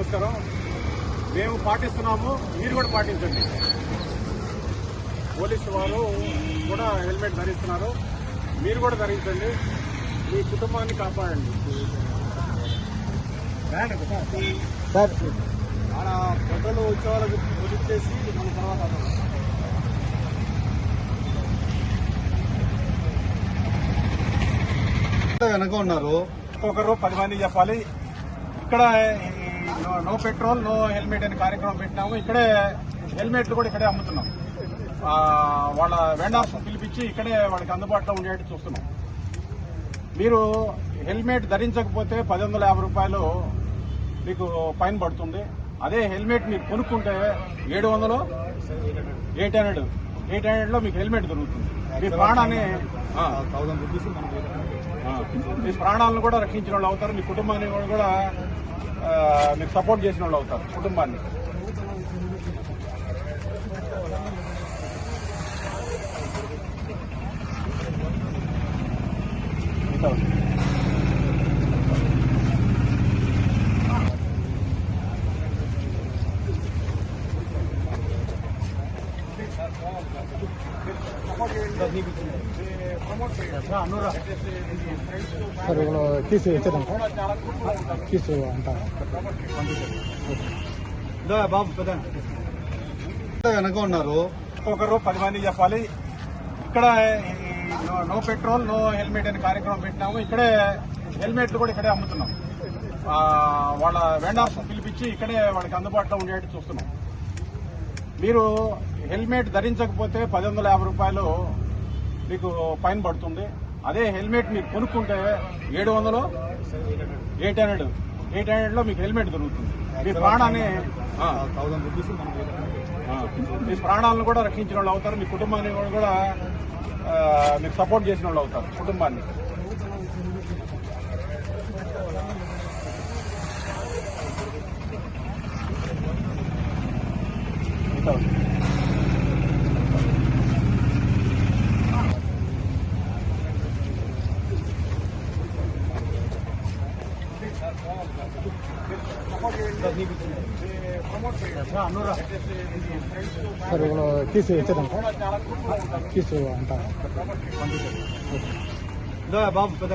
నమస్కారం. మేము పాటిస్తున్నాము మీరు కూడా పాటించండి. పోలీసు వారు కూడా హెల్మెట్ ధరిస్తున్నారు. మీరు కూడా ధరించండి. మీ కుటుంబాన్ని కాపాడండి. సార్ ఆడ పెద్దలు వచ్చే వాళ్ళకి వదిలిచ్చేసి మన తర్వాత వెనక ఉన్నారు? ఒక్కొక్కరు పది మంది చెప్పాలి. ఇక్కడ నో- పెట్రోల్ నో హెల్మెట్ అనే కార్యక్రమం పెట్టినాము. ఇక్కడే హెల్మెట్లు కూడా ఇక్కడే అమ్ముతున్నాం. వాళ్ళ వెండర్స్ పిలిపించి ఇక్కడే వాళ్ళకి అందుబాటులో ఉండేట్టు చూస్తున్నాం. మీరు హెల్మెట్ ధరించకపోతే పది వందల యాభై రూపాయలు మీకు ఫైన్ పడుతుంది. అదే హెల్మెట్ మీరు కొనుక్కుంటే ఏడు వందలు ఎయిట్ హండ్రెడ్. ఎయిట్ హండ్రెడ్లో మీకు హెల్మెట్ దొరుకుతుంది. మీ ప్రాణాన్ని మీ ప్రాణాలను కూడా రక్షించిన వాళ్ళు అవుతారు. మీ కుటుంబాన్ని కూడా మీకు సపోర్ట్ చేసిన వాళ్ళు అవుతారు కుటుంబాన్ని. సార్ ఇవాళ కీసు ఇచ్చేదాం కీసు అంట బాబు పెద్ద వెనక ఉన్నారు. ఒకరు పది మంది చెప్పాలి. ఇక్కడ no- no petrol no helmet అనే కార్యక్రమం పెట్టినాము. ఇక్కడే హెల్మెట్లు కూడా ఇక్కడే అమ్ముతున్నాం. వాళ్ళ వెండర్స్ పిలిపించి ఇక్కడే వాళ్ళకి అందుబాటులో ఉండేట్టు చూస్తున్నాం. మీరు హెల్మెట్ ధరించకపోతే పది వందల యాభై రూపాయలు మీకు ఫైన్ పడుతుంది. అదే హెల్మెట్ మీరు కొనుక్కుంటే ఏడు వందలు ఎయిట్ హండ్రెడ్ ఎయిట్ హండ్రెడ్లో మీకు హెల్మెట్ దొరుకుతుంది. మీ ప్రాణాన్ని థౌసండ్ రూపీస్ మీ ప్రాణాలను కూడా రక్షించిన వాళ్ళు అవుతారు. మీ కుటుంబాన్ని కూడా మీకు సపోర్ట్ చేసిన వాళ్ళు అవుతారు కుటుంబాన్ని. సార్ ఇవాళ కీసు ఇచ్చేదాం కీసు అంట బాబు పెద్ద